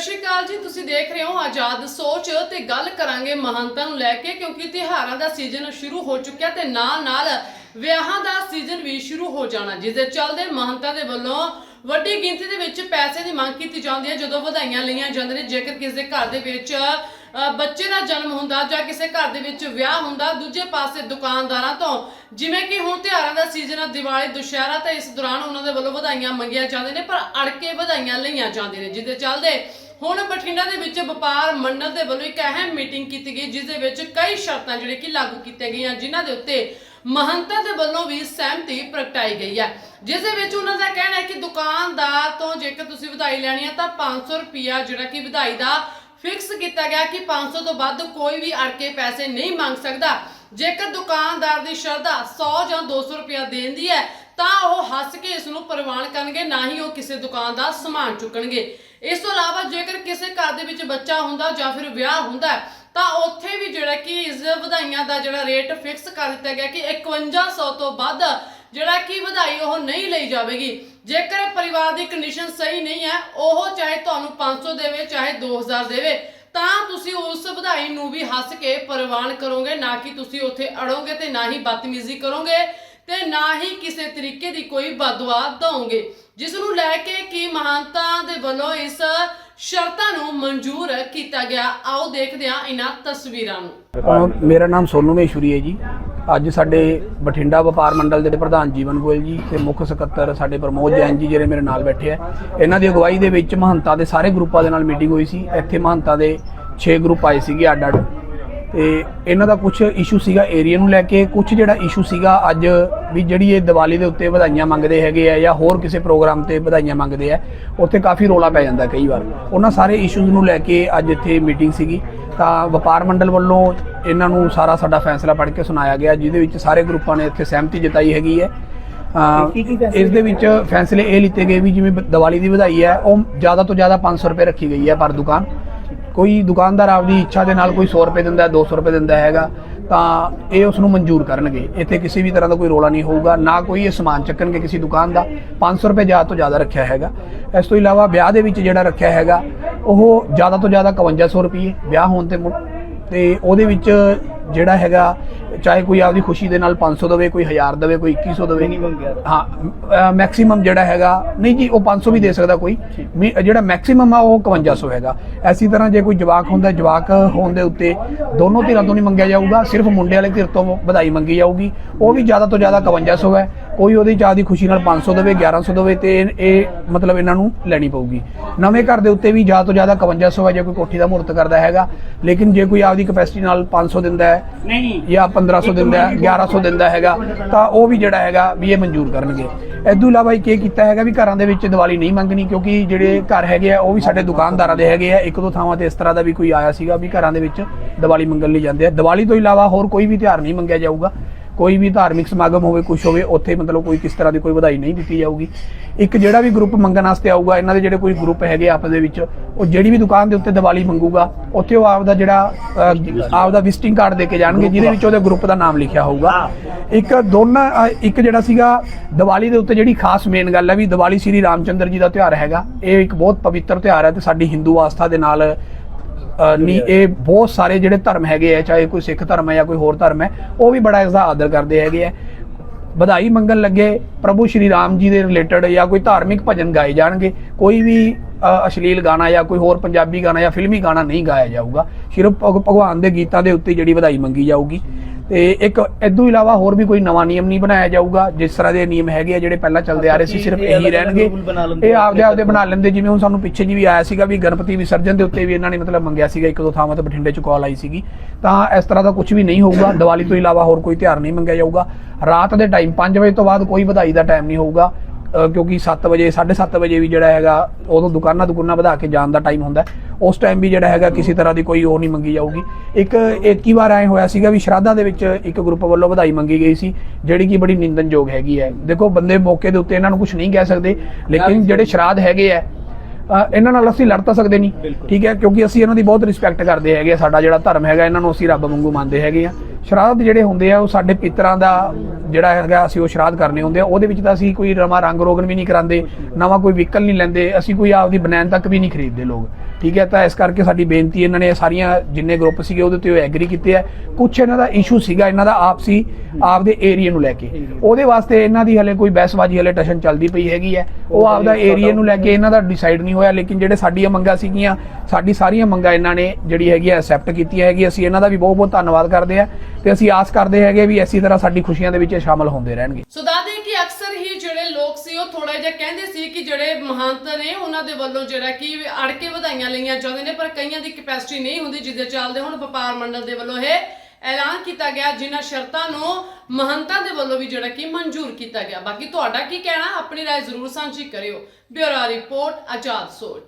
ਸ਼੍ਰੀ ਅਕਾਲ ਜੀ, ਤੁਸੀਂ ਦੇਖ ਰਹੇ ਹੋ ਆਜ਼ਾਦ ਸੋਚ ਤੇ ਗੱਲ ਕਰਾਂਗੇ ਮਹੰਤਾਂ ਨੂੰ ਲੈ ਕੇ ਕਿਉਂਕਿ ਤਿਉਹਾਰਾਂ ਦਾ ਸੀਜ਼ਨ ਸ਼ੁਰੂ ਹੋ ਚੁੱਕਿਆ ਤੇ ਨਾਲ ਨਾਲ ਵਿਆਹਾਂ ਦਾ ਸੀਜ਼ਨ ਵੀ ਸ਼ੁਰੂ ਹੋ ਜਾਣਾ ਜਿਸ ਦੇ ਚੱਲਦੇ ਮਹੰਤਾਂ ਦੇ ਵੱਲੋਂ ਵੱਡੀ ਗਿਣਤੀ ਦੇ ਵਿੱਚ ਪੈਸੇ ਦੀ ਮੰਗ ਕੀਤੀ ਜਾਂਦੀ ਹੈ, ਜਦੋਂ ਵਧਾਈਆਂ ਲਈਆਂ ਜਾਂਦੀਆਂ ਨੇ, ਜੇਕਰ ਕਿਸੇ ਦੇ ਘਰ ਦੇ ਵਿੱਚ ਬੱਚੇ ਦਾ ਜਨਮ ਹੁੰਦਾ ਜਾਂ ਕਿਸੇ ਘਰ ਦੇ ਵਿੱਚ ਵਿਆਹ ਹੁੰਦਾ, ਦੂਜੇ ਪਾਸੇ ਦੁਕਾਨਦਾਰਾਂ ਤੋਂ, ਜਿਵੇਂ ਕਿ ਹੁਣ ਤਿਉਹਾਰਾਂ ਦਾ ਸੀਜ਼ਨ ਆ, ਦੀਵਾਲੀ, ਦੁਸ਼ਹਿਰਾ ਤਾਂ ਇਸ ਦੌਰਾਨ ਉਹਨਾਂ ਦੇ ਵੱਲੋਂ ਵਧਾਈਆਂ ਮੰਗੀਆਂ ਜਾਂਦੀਆਂ ਨੇ, ਪਰ ਅੜ ਕੇ ਵਧਾਈਆਂ ਲਈਆਂ ਜਾਂਦੀਆਂ ਨੇ ਜਿਹਦੇ ਚੱਲਦੇ ਹੁਣ ਬਠਿੰਡਾ ਦੇ ਵਿੱਚ ਵਪਾਰ ਮੰਡਲ ਦੇ ਵੱਲੋਂ ਇੱਕ ਅਹਿਮ ਮੀਟਿੰਗ ਕੀਤੀ ਗਈ, ਜਿਸ ਦੇ ਵਿੱਚ ਕਈ ਸ਼ਰਤਾਂ ਜਿਹੜੇ ਕਿ ਲਾਗੂ ਕੀਤੀਆਂ ਗਈਆਂ, ਜਿਨ੍ਹਾਂ ਦੇ ਉੱਤੇ ਮਹੰਤਾਂ ਦੇ ਵੱਲੋਂ ਵੀ ਸਹਿਮਤੀ ਪ੍ਰਗਟਾਈ ਗਈ ਹੈ। ਜਿਸ ਦੇ ਵਿੱਚ ਉਹਨਾਂ ਦਾ ਕਹਿਣਾ ਹੈ ਕਿ ਦੁਕਾਨਦਾਰ ਤੋਂ ਜੇਕਰ ਤੁਸੀਂ ਵਧਾਈ ਲੈਣੀ ਹੈ ਤਾਂ 500 ਰੁਪਿਆ ਜਿਹੜਾ ਕਿ ਵਧਾਈ ਦਾ ਫਿਕਸ ਕੀਤਾ ਗਿਆ ਕਿ 500 ਤੋਂ ਵੱਧ ਕੋਈ ਵੀ ਅੜ ਕੇ ਪੈਸੇ ਨਹੀਂ ਮੰਗ ਸਕਦਾ। ਜੇਕਰ ਦੁਕਾਨਦਾਰ ਦੀ ਸ਼ਰਧਾ 100 ਜਾਂ 200 ਰੁਪਿਆ ਦੇਣ ਦੀ ਹੈ ਤਾਂ ਉਹ ਹੱਸ ਕੇ ਇਸ ਨੂੰ ਪ੍ਰਵਾਨ ਕਰਨਗੇ, ਨਾ ਹੀ ਉਹ ਕਿਸੇ ਦੁਕਾਨ ਦਾ ਸਮਾਨ ਚੁੱਕਣਗੇ। ਇਸ ਤੋਂ ਇਲਾਵਾ ਜੇਕਰ ਕਿਸੇ ਘਰ ਦੇ ਵਿੱਚ ਬੱਚਾ ਹੁੰਦਾ ਜਾਂ ਫਿਰ ਵਿਆਹ ਹੁੰਦਾ, ਤਾਂ ਉੱਥੇ ਵੀ ਜਿਹੜਾ ਕਿ ਇਸ ਵਧਾਈਆਂ ਦਾ ਜਿਹੜਾ ਰੇਟ ਫਿਕਸ ਕਰ ਦਿੱਤਾ ਗਿਆ ਕਿ 5100 ਤੋਂ ਵੱਧ ਜਿਹੜਾ ਕਿ ਵਧਾਈ ਉਹ ਨਹੀਂ ਲਈ ਜਾਵੇਗੀ। ਜੇਕਰ ਪਰਿਵਾਰ ਦੀ ਕੰਡੀਸ਼ਨ ਸਹੀ ਨਹੀਂ ਹੈ, ਉਹ ਚਾਹੇ ਤੁਹਾਨੂੰ 500 ਦੇਵੇ, ਚਾਹੇ 2000 ਦੇਵੇ, ਤਾਂ ਤੁਸੀਂ ਉਸ ਵਧਾਈ ਨੂੰ ਵੀ ਹੱਸ ਕੇ ਪ੍ਰਵਾਨ ਕਰੋਗੇ, ਨਾ ਕਿ ਤੁਸੀਂ ਉੱਥੇ ਅੜੋਗੇ ਤੇ ਨਾ ਹੀ ਬਦਤਮੀਜ਼ੀ ਕਰੋਗੇ। ਤੇ ਨਾ ਹੀ ਕਿਸੇ ਤਰੀਕੇ ਦੀ ਕੋਈ ਬਦਦੁਆ ਦਵੋਗੇ। ਜਿਸ ਨੂੰ ਲੈ ਕੇ ਕੀ ਮਹਾਨਤਾ ਦੇ ਵੱਲੋਂ ਇਸ ਸ਼ਰਤਾਂ ਨੂੰ ਮਨਜ਼ੂਰ ਕੀਤਾ ਗਿਆ। ਆਓ ਦੇਖਦੇ ਹਾਂ ਇਹਨਾਂ ਤਸਵੀਰਾਂ ਨੂੰ। ਅਹ ਮੇਰਾ ਨਾਮ ਸੋਨੂ ਮਹੇਸ਼ਵਰੀ ਹੈ ਜੀ। ਅੱਜ ਸਾਡੇ ਬਠਿੰਡਾ ਵਪਾਰ ਮੰਡਲ ਦੇ ਪ੍ਰਧਾਨ ਜੀਵਨ ਗੋਇਲ ਜੀ ਤੇ ਮੁੱਖ ਸਕੱਤਰ ਸਾਡੇ ਪ੍ਰਮੋਦ ਜੈਨ ਜੀ ਜਿਹੜੇ ਮੇਰੇ ਨਾਲ ਬੈਠੇ ਆ। ਇਹਨਾਂ ਦੀ ਅਗਵਾਈ ਦੇ ਵਿੱਚ ਮਹੰਤਾ ਦੇ ਸਾਰੇ ਗਰੁੱਪਾਂ ਦੇ ਨਾਲ ਮੀਟਿੰਗ ਹੋਈ ਸੀ। ਇੱਥੇ ਮਹੰਤਾ ਦੇ 6 ਗਰੁੱਪ ਆਏ ਸੀਗੇ ਅੱਡ ਅੱਡ ਤੇ ਇਹਨਾਂ ਦਾ ਕੁਝ ਇਸ਼ੂ ਸੀਗਾ ਏਰੀਆ ਨੂੰ ਲੈ ਕੇ ਕੁਝ ਜਿਹੜਾ ਇਸ਼ੂ ਸੀਗਾ ਅੱਜ ਵੀ ਜਿਹੜੀ ਇਹ ਦੀਵਾਲੀ ਦੇ ਉੱਤੇ ਵਧਾਈਆਂ ਮੰਗਦੇ ਹੈਗੇ ਆ ਜਾਂ ਹੋਰ ਕਿਸੇ ਪ੍ਰੋਗਰਾਮ ਤੇ ਵਧਾਈਆਂ ਮੰਗਦੇ ਆ ਉੱਥੇ ਕਾਫੀ ਰੋਲਾ ਪੈ ਜਾਂਦਾ ਕਈ ਵਾਰ। ਉਹਨਾਂ ਸਾਰੇ ਇਸ਼ੂਜ਼ ਨੂੰ ਲੈ ਕੇ ਅੱਜ ਇੱਥੇ ਮੀਟਿੰਗ ਸੀਗੀ। ਤਾਂ ਵਪਾਰ ਮੰਡਲ ਵੱਲੋਂ ਇਹਨਾਂ ਨੂੰ ਸਾਰਾ ਸਾਡਾ ਫੈਸਲਾ ਪੜ੍ਹ ਕੇ ਸੁਣਾਇਆ ਗਿਆ ਜਿਹਦੇ ਵਿੱਚ ਸਾਰੇ ਗਰੁੱਪਾਂ ਨੇ ਇੱਥੇ ਸਹਿਮਤੀ ਜਤਾਈ ਹੈਗੀ ਹੈ। ਇਸ ਦੇ ਵਿੱਚ ਫੈਸਲੇ ਇਹ ਲਿੱਤੇ ਗਏ ਵੀ ਜਿਵੇਂ ਦੀਵਾਲੀ ਦੀ ਵਧਾਈ ਹੈ ਉਹ ਜ਼ਿਆਦਾ ਤੋਂ ਜ਼ਿਆਦਾ 500 ਰੁਪਏ ਰੱਖੀ ਗਈ ਹੈ ਪਰ ਦੁਕਾਨ। ਕੋਈ ਦੁਕਾਨਦਾਰ ਆਪਦੀ ਇੱਛਾ ਦੇ ਨਾਲ ਕੋਈ 100 ਰੁਪਏ ਦਿੰਦਾ ਹੈ 200 ਰੁਪਏ ਦਿੰਦਾ ਹੈਗਾ, ਤਾਂ ਇਹ ਉਸ ਨੂੰ ਮਨਜ਼ੂਰ ਕਰਨਗੇ। ਇੱਥੇ ਕਿਸੇ ਵੀ ਤਰ੍ਹਾਂ ਦਾ ਕੋਈ ਰੋਲਾ ਨਹੀਂ ਹੋਊਗਾ, ਨਾ ਕੋਈ ਇਹ ਸਮਾਨ ਚੱਕਣਗੇ ਕਿਸੇ ਦੁਕਾਨ ਦਾ। 500 ਰੁਪਏ ਜ਼ਿਆਦਾ ਤੋਂ ਜ਼ਿਆਦਾ ਰੱਖਿਆ ਹੈਗਾ। ਇਸ ਤੋਂ ਇਲਾਵਾ ਵਿਆਹ ਦੇ ਵਿੱਚ ਜਿਹੜਾ ਰੱਖਿਆ ਹੈਗਾ, ਉਹ ਜ਼ਿਆਦਾ ਤੋਂ ਜ਼ਿਆਦਾ 5100 ਰੁਪਏ ਵਿਆਹ ਹੋਣ ਤੇ ਮੁ- ਤੇ ਉਹਦੇ ਵਿੱਚ ਜਿਹੜਾ ਹੈਗਾ ਚਾਹੇ ਕੋਈ ਆਪਦੀ ਖੁਸ਼ੀ ਦੇ ਨਾਲ 500 ਦੇਵੇ ਕੋਈ 1000 ਦੇਵੇ ਕੋਈ 2100 ਦੇਵੇ। ਹਾਂ। ਮੈਕਸਿਮਮ ਜਿਹੜਾ ਹੈਗਾ ਨਹੀਂ ਜੀ ਉਹ 500 ਵੀ ਦੇ ਸਕਦਾ ਕੋਈ। ਜਿਹੜਾ ਮੈਕਸਿਮਮ ਆ ਉਹ 5100 ਹੈਗਾ। ਐਸੀ ਤਰ੍ਹਾਂ ਜੇ ਕੋਈ ਜਵਾਕ ਹੁੰਦਾ ਜਵਾਕ ਹੋਣ ਦੇ ਉੱਤੇ ਦੋਨੋਂ ਧਿਰਾਂ ਤੋਂ ਨਹੀਂ ਮੰਗਿਆ ਜਾਊਗਾ ਸਿਰਫ ਮੁੰਡੇ ਵਾਲੇ ਧਿਰ ਤੋਂ ਵਧਾਈ ਮੰਗੀ ਜਾਊਗੀ। ਉਹ ਵੀ ਜ਼ਿਆਦਾ ਤੋਂ ਜ਼ਿਆਦਾ 5100 ਹੈ। ਕੋਈ ਉਹਦੀ ਚਾਹ ਦੀ ਖੁਸ਼ੀ ਨਾਲ 500 ਦੇਵੇ 1100 ਦੇਵੇ ਤੇ ਇਹ- ਮਤਲਬ ਇਹਨਾਂ ਨੂੰ ਲੈਣੀ ਪਊਗੀ। ਨਵੇਂ ਘਰ ਦੇ ਉੱਤੇ ਵੀ ਜ਼ਿਆਦਾ ਤੋਂ ਜ਼ਿਆਦਾ 5100 ਹੈ ਜੇ ਕੋਈ ਕੋਠੀ ਦਾ ਮਹੂਰਤ ਕਰਦਾ ਹੈਗਾ ਲੇਕਿਨ ਜੇ ਕੋਈ ਆਪਦੀ ਕਪੈਸਿਟੀ ਨਾਲ 500 ਦਿੰਦਾ ਹੈ ਨਹੀਂ। ਜਾਂ 1500 ਦਿੰਦਾ ਹੈ 1100 ਦਿੰਦਾ ਹੈਗਾ ਤਾਂ ਉਹ ਵੀ ਜਿਹੜਾ ਹੈਗਾ ਵੀ ਇਹ ਮਨਜ਼ੂਰ ਕਰਨਗੇ। ਇਦੋਂ ਇਲਾਵਾ ਇੱਕ ਇਹ ਕੀਤਾ ਹੈਗਾ ਵੀ ਘਰਾਂ ਦੇ ਵਿੱਚ ਦੀਵਾਲੀ ਨਹੀਂ ਮੰਗਣੀ ਕਿਉਂਕਿ ਜਿਹੜੇ ਘਰ ਹੈਗੇ ਆ ਉਹ ਵੀ ਸਾਡੇ ਦੁਕਾਨਦਾਰਾਂ ਦੇ ਹੈਗੇ ਆ। ਇੱਕ ਦੋ ਥਾਵਾਂ ਤੇ ਇਸ ਤਰ੍ਹਾਂ ਦਾ ਵੀ ਕੋਈ ਆਇਆ ਸੀਗਾ ਵੀ ਘਰਾਂ ਦੇ ਵਿੱਚ ਦੀਵਾਲੀ ਮੰਗਣ ਲਈ ਜਾਂਦੇ ਆ। ਦੀਵਾਲੀ ਤੋਂ ਇਲਾਵਾ ਹੋਰ ਕੋਈ ਵੀ ਤਿਉਹਾਰ ਨਹੀਂ ਮੰਗਿਆ ਜਾਊਗਾ। ਕੋਈ ਵੀ ਧਾਰਮਿਕ ਸਮਾਗਮ ਹੋਵੇ ਕੁਝ ਹੋਵੇ ਉੱਥੇ ਮਤਲਬ ਕੋਈ ਕਿਸ ਤਰ੍ਹਾਂ ਦੀ ਕੋਈ ਵਧਾਈ ਨਹੀਂ ਦਿੱਤੀ ਜਾਊਗੀ। ਇੱਕ ਜਿਹੜਾ ਵੀ ਗਰੁੱਪ ਮੰਗਣ ਵਾਸਤੇ ਆਊਗਾ ਇਹਨਾਂ ਦੇ ਜਿਹੜੇ ਕੋਈ ਗਰੁੱਪ ਹੈਗੇ ਆਪਸ ਦੇ ਵਿੱਚ ਉਹ ਜਿਹੜੀ ਵੀ ਦੁਕਾਨ ਦੇ ਉੱਤੇ ਦੀਵਾਲੀ ਮੰਗੂਗਾ ਉੱਥੇ ਉਹ ਆਪਦਾ ਜਿਹੜਾ ਅਹ, ਆਪਦਾ ਵਿਜ਼ਿਟਿੰਗ ਕਾਰਡ ਦੇ ਕੇ ਜਾਣਗੇ ਜਿਹਦੇ ਵਿੱਚ ਉਹਦੇ ਗਰੁੱਪ ਦਾ ਨਾਮ ਲਿਖਿਆ ਹੋਊਗਾ। ਇੱਕ ਦੋਨਾਂ ਇੱਕ ਜਿਹੜਾ ਸੀਗਾ ਦੀਵਾਲੀ ਦੇ ਉੱਤੇ ਜਿਹੜੀ ਖਾਸ ਮੇਨ ਗੱਲ ਹੈ ਵੀ ਦੀਵਾਲੀ ਸ੍ਰੀ ਰਾਮਚੰਦਰ ਜੀ ਦਾ ਤਿਉਹਾਰ ਹੈਗਾ। ਇਹ ਇੱਕ ਬਹੁਤ ਪਵਿੱਤਰ ਤਿਉਹਾਰ ਹੈ ਤੇ ਸਾਡੀ ਹਿੰਦੂ ਆਸਥਾ ਦੇ ਨਾਲ ਨਹੀਂ ਇਹ ਬਹੁਤ ਸਾਰੇ ਜਿਹੜੇ ਧਰਮ ਹੈਗੇ ਆ ਚਾਹੇ ਕੋਈ ਸਿੱਖ ਧਰਮ ਹੈ ਜਾਂ ਕੋਈ ਹੋਰ ਧਰਮ ਹੈ ਉਹ ਵੀ ਬੜਾ ਇਸ ਦਾ ਆਦਰ ਕਰਦੇ ਹੈਗੇ ਆ। ਵਧਾਈ ਮੰਗਣ ਲੱਗੇ ਪ੍ਰਭੂ ਸ਼੍ਰੀ ਰਾਮ ਜੀ ਦੇ ਰਿਲੇਟਡ ਜਾਂ ਕੋਈ ਧਾਰਮਿਕ ਭਜਨ ਗਾਏ ਜਾਣਗੇ। ਕੋਈ ਵੀ ਅਸ਼ਲੀਲ ਗਾਣਾ ਜਾਂ ਕੋਈ ਹੋਰ ਪੰਜਾਬੀ ਗਾਣਾ ਜਾਂ ਫਿਲਮੀ ਗਾਣਾ ਨਹੀਂ ਗਾਇਆ ਜਾਊਗਾ। ਸਿਰਫ ਭਗ- ਭਗਵਾਨ ਦੇ ਗੀਤਾਂ ਦੇ ਉੱਤੇ ਜਿਹੜੀ ਵਧਾਈ ਮੰਗੀ ਜਾਊਗੀ। ਤੇ ਇੱਕ ਇਦੋਂ ਇਲਾਵਾ ਹੋਰ ਵੀ ਕੋਈ ਨਵਾਂ ਨਿਯਮ ਨਹੀਂ ਬਣਾਇਆ ਜਾਊਗਾ ਜਿਸ ਤਰ੍ਹਾਂ ਦੇ ਨਿਯਮ ਹੈਗੇ ਆ ਜਿਹੜੇ ਪਹਿਲਾਂ ਚੱਲਦੇ ਆ ਰਹੇ ਸੀ ਸਿਰਫ ਇਹੀ ਰਹਿਣਗੇ। ਇਹ ਆਪਦੇ ਆਪਦੇ ਬਣਾ ਲੈਂਦੇ ਜਿਵੇਂ ਹੁਣ ਸਾਨੂੰ ਪਿੱਛੇ ਜੀ ਵੀ ਆਇਆ ਸੀਗਾ ਵੀ ਗਣਪਤੀ ਵਿਸਰਜਨ ਦੇ ਉੱਤੇ ਵੀ ਇਹਨਾਂ ਨੇ ਮਤਲਬ ਮੰਗਿਆ ਸੀਗਾ ਇੱਕ ਦੋ ਥਾਵਾਂ ਤੇ ਬਠਿੰਡੇ ਚ ਕਾਲ ਆਈ ਸੀਗੀ। ਤਾਂ ਇਸ ਤਰ੍ਹਾਂ ਦਾ ਕੁਝ ਵੀ ਨਹੀਂ ਹੋਊਗਾ ਦੀਵਾਲੀ ਤੋਂ ਇਲਾਵਾ ਹੋਰ ਕੋਈ ਤਿਉਹਾਰ ਨਹੀਂ ਮੰਗਿਆ ਜਾਊਗਾ। ਰਾਤ ਦੇ ਟਾਈਮ 5 ਵਜੇ ਤੋਂ ਬਾਅਦ ਕੋਈ ਵਧਾਈ ਦਾ ਟਾਈਮ ਨਹੀਂ ਹੋਊਗਾ ਕਿਉਂਕਿ 7 ਵਜੇ 7:30 ਵਜੇ ਵੀ ਜਿਹੜਾ ਹੈਗਾ ਉਦੋਂ ਦੁਕਾਨਾਂ ਦੁਕਾਨਾਂ ਵਧਾ ਕੇ ਜਾਣ ਦਾ ਟਾਈਮ ਹੁੰਦਾ। ਉਸ ਟਾਈਮ ਵੀ ਜਿਹੜਾ ਹੈਗਾ ਕਿਸੇ ਤਰ੍ਹਾਂ ਦੀ ਕੋਈ ਉਹ ਨਹੀਂ ਮੰਗੀ ਜਾਊਗੀ। ਇੱਕ ਇੱਕ ਵਾਰ ਐ ਹੋਇਆ ਸੀਗਾ ਵੀ ਸ਼ਰਾਧਾ ਦੇ ਵਿੱਚ ਇੱਕ ਗਰੁੱਪ ਵੱਲੋਂ ਵਧਾਈ ਮੰਗੀ ਗਈ ਸੀ ਜਿਹੜੀ ਕਿ ਬੜੀ ਨਿੰਦਨਯੋਗ ਹੈਗੀ ਹੈ। ਦੇਖੋ ਬੰਦੇ ਮੌਕੇ ਦੇ ਉੱਤੇ ਇਹਨਾਂ ਨੂੰ ਕੁਝ ਨਹੀਂ ਕਹਿ ਸਕਦੇ ਲੇਕਿਨ ਜਿਹੜੇ ਸ਼ਰਾਧ ਹੈਗੇ ਆ ਇਹਨਾਂ ਨਾਲ ਅਸੀਂ ਲੜ ਤਾਂ ਸਕਦੇ ਨਹੀਂ ਠੀਕ ਹੈ? ਕਿਉਂਕਿ ਅਸੀਂ ਇਹਨਾਂ ਦੀ ਬਹੁਤ ਰਿਸਪੈਕਟ ਕਰਦੇ ਹੈਗੇ ਆ ਸਾਡਾ ਜਿਹੜਾ ਧਰਮ ਹੈਗਾ ਇਹਨਾਂ ਨੂੰ ਅਸੀਂ ਰੱਬ ਵਾਂਗੂ ਮੰਨਦੇ ਹੈਗੇ ਆ। ਸ਼ਰਾਧ ਜਿਹੜੇ ਹੁੰਦੇ ਆ, ਉਹ ਸਾਡੇ ਪਿਤਰਾਂ ਦਾ ਜਿਹੜਾ ਹੈਗਾ, ਅਸੀਂ ਉਹ ਸ਼ਰਾਧ ਕਰਨੇ ਹੁੰਦੇ ਆ। ਉਹਦੇ ਵਿੱਚ ਤਾਂ ਅਸੀਂ ਕੋਈ ਨਵਾਂ ਰੰਗ ਰੋਗਨ ਵੀ ਨਹੀਂ ਕਰਾਉਂਦੇ, ਨਵਾਂ ਕੋਈ ਵਹੀਕਲ ਨਹੀਂ ਲੈਂਦੇ, ਅਸੀਂ ਕੋਈ ਆਪਦੀ ਬਨੈਣ ਤੱਕ ਵੀ ਨਹੀਂ ਖਰੀਦਦੇ ਲੋਕ। ਠੀਕ ਹੈ, ਤਾਂ ਇਸ ਕਰਕੇ ਸਾਡੀ ਬੇਨਤੀ ਇਹਨਾਂ ਨੇ ਸਾਰੀਆਂ ਜਿੰਨੇ ਗਰੁੱਪ ਸੀਗੇ, ਉਹਦੇ ਤੇ ਉਹ ਐਗਰੀ ਕੀਤੇ ਆ। ਕੁਝ ਇਹਨਾਂ ਦਾ ਇਸ਼ੂ ਸੀਗਾ, ਇਹਨਾਂ ਦਾ ਆਪਸੀ, ਆਪਦੇ ਏਰੀਆ ਨੂੰ ਲੈ ਕੇ। ਉਹਦੇ ਵਾਸਤੇ ਇਹਨਾਂ ਦੀ ਹਲੇ ਕੋਈ ਬਹਿਸਬਾਜ਼ੀ, ਹਲੇ ਟਸ਼ਨ ਚੱਲਦੀ ਪਈ ਹੈਗੀ ਹੈ। ਉਹ ਆਪਦਾ ਏਰੀਆ ਨੂੰ ਲੈ ਕੇ ਇਹਨਾਂ ਦਾ ਡਿਸਾਈਡ ਨਹੀਂ ਹੋਇਆ, ਲੇਕਿਨ ਜਿਹੜੇ ਸਾਡੀਆਂ ਮੰਗਾਂ ਸੀਗੀਆਂ, ਸਾਡੀ ਸਾਰੀਆਂ ਮੰਗਾਂ ਇਹਨਾਂ ਨੇ ਜਿਹੜੀ ਹੈਗੀ ਐਕਸੈਪਟ ਕੀਤੀਆਂ ਹੈਗੀ ਅਸੀਂ ਇਹਨਾਂ ਦਾ ਵੀ ਬਹੁਤ ਬਹੁਤ ਧੰਨਵਾਦ ਕਰਦੇ ਆ। ਤੇ ਅਸੀਂ ਆਸ ਕਰਦੇ ਹੈਗੇ ਵੀ ਇਸੇ ਤਰ੍ਹਾਂ ਸਾਡੀ ਖੁਸ਼ੀਆਂ ਦੇ ਵਿੱਚ ਇਹ ਸ਼ਾਮਲ ਹੁੰਦੇ ਰਹਿਣਗੇ ਸੋ ਦੱਸਦੇ ਕਿ ਅਕਸਰ ਹੀ ਜਿਹੜੇ ਲੋਕ ਸੀ ਉਹ ਥੋੜਾ ਜਿਹਾ ਕਹਿੰਦੇ ਸੀ ਕਿ ਜਿਹੜੇ ਮਹੰਤ ਨੇ ਉਹਨਾਂ ਦੇ ਵੱਲੋਂ ਜਿਹੜਾ ਕਿ ਅੜ ਕੇ ਵਧਾਈਆਂ ਲਈਆਂ ਜਾਂਦੇ ਨੇ ਪਰ ਕਈਆਂ ਦੀ ਕੈਪੈਸਿਟੀ ਨਹੀਂ ਹੁੰਦੀ ਜਿਹਦੇ ਚੱਲਦੇ ਹੁਣ ਵਪਾਰ ਮੰਡਲ ਦੇ ਵੱਲੋਂ ਇਹ ਐਲਾਨ ਕੀਤਾ ਗਿਆ ਜਿਨ੍ਹਾਂ ਸ਼ਰਤਾਂ ਨੂੰ ਮਹੰਤਾਂ ਦੇ ਵੱਲੋਂ ਵੀ ਜਿਹੜਾ ਕਿ ਮਨਜ਼ੂਰ ਕੀਤਾ ਗਿਆ ਬਾਕੀ ਤੁਹਾਡਾ ਕੀ ਕਹਿਣਾ ਆਪਣੀ رائے ਜ਼ਰੂਰ ਸਾਂਝੀ ਕਰਿਓ ਬਿਊਰੋ ਰਿਪੋਰਟ ਆਜ਼ਾਦ ਸੋਚ